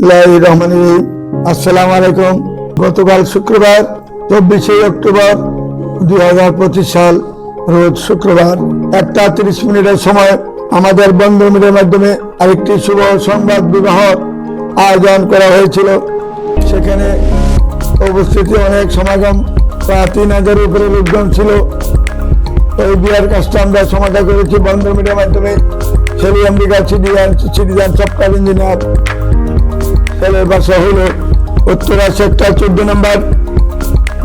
রহমান আসসালামু আলাইকুম। গতকাল শুক্রবার চব্বিশে অক্টোবর দুই হাজার পঁচিশ সাল, রোজ শুক্রবার, একটা তিরিশ মিনিটের সময় আমাদের বন্ধ মিলের মাধ্যমে আরেকটি শুভ সংবাদ বিবাহ আয়োজন করা হয়েছিল। সেখানে উপস্থিতি অনেক সমাগম। প্রায় তিন হাজারের উপরে লোকজন ছিল। এই বিয়ার কাজটা আমরা সমাধা করেছি বন্ধ মিডিয়ার মাধ্যমে। ছেলে America citizen citizen software engineer. ছেলের বাসা হলো উত্তরা সেক্টর চোদ্দ নম্বর।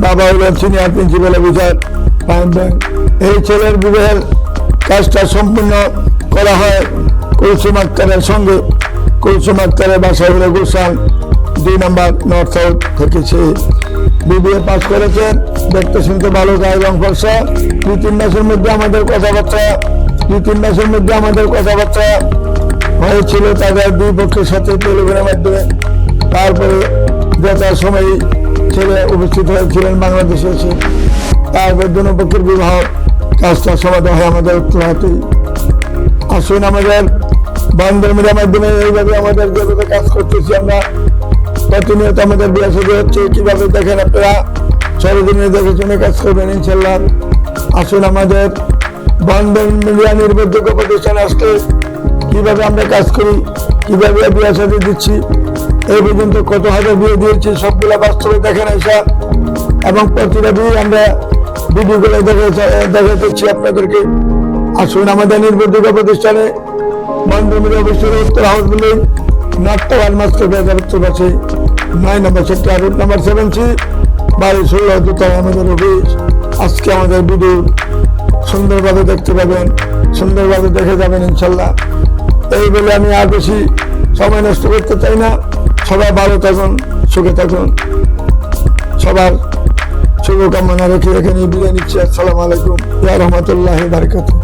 বাবা হলেন সিনিয়র প্রিন্সিপাল অফিসার এই ছেলের বিবাহের কাজটা সম্পূর্ণ করা হয় কুলসুম আক্তারের সঙ্গে। কুলসুম আক্তারের বাসা হলো গুলশান দুই নম্বর নর্থ সাউথ থেকে সে বিবিএ পাস করেছেন দেখতে শুনতে ভালো, গায়ে রং ফর্সা। দুই, তিন মাসের মধ্যে আমাদের কথাবার্তা, দুই, তিন মাসের মধ্যে আমাদের কথাবার্তা। হয়েছিল তাদের দুই পক্ষের সাথে টেলিফোনের মাধ্যমে। তারপরে যথার সময় ছেলে উপস্থিত হয়েছিলেন বাংলাদেশে এসে। তারপর দুনো পক্ষের বিবাহ কাজটা সমাধান হয় আমাদের উত্তরাতেই আসুন আমাদের বন্ধের মিডিয়ার মাধ্যমে এইভাবে আমাদের যেভাবে কাজ করতেছি আমরা। প্রতিনিয়ত আমাদের বিয়ে হচ্ছে, কীভাবে দেখেন আপনারা? সরদিনে দেখে শুনে কাজ করবেন ইনশাল্লাহ আসুন আমাদের বন্ধন মিডিয়া নির্ভরযোগ্য প্রতিষ্ঠান আসলে কীভাবে আমরা কাজ করি, কীভাবে বিয়ে সাথে দিচ্ছি এই পর্যন্ত কত হাজার বিয়ে দিয়েছি, সবগুলা বাস্তবে দেখেন এসা এবং প্রতিটা বিয়ে আমরা ভিডিও দেখে দেখাতেছি আপনাদেরকে। আসুন আমাদের নির্ভরযোগ্য প্রতিষ্ঠানে বন্ধমির অবশ্যই উত্তর হাউস বিল্ডিং নাট্যবান মাস্টার বাজার উত্তর পাশে, নয় নম্বর sector, route number seven C বাড়ি ষোলো দুটায় আমাদের অফিস। আজকে আমাদের ভিডিও সুন্দরভাবে দেখতে পাবেন, সুন্দরভাবে দেখে যাবেন ইনশাল্লাহ। এই বলে আমি আর বেশি সময় নষ্ট করতে চাই না। সবাই ভালো থাকুন, সুখে থাকুন। সবার শুভকামনা রেখে এখানে বিদায় নিচ্ছি। আসসালামু আলাইকুম। রহমতুল্লাহ বারকাতুহ।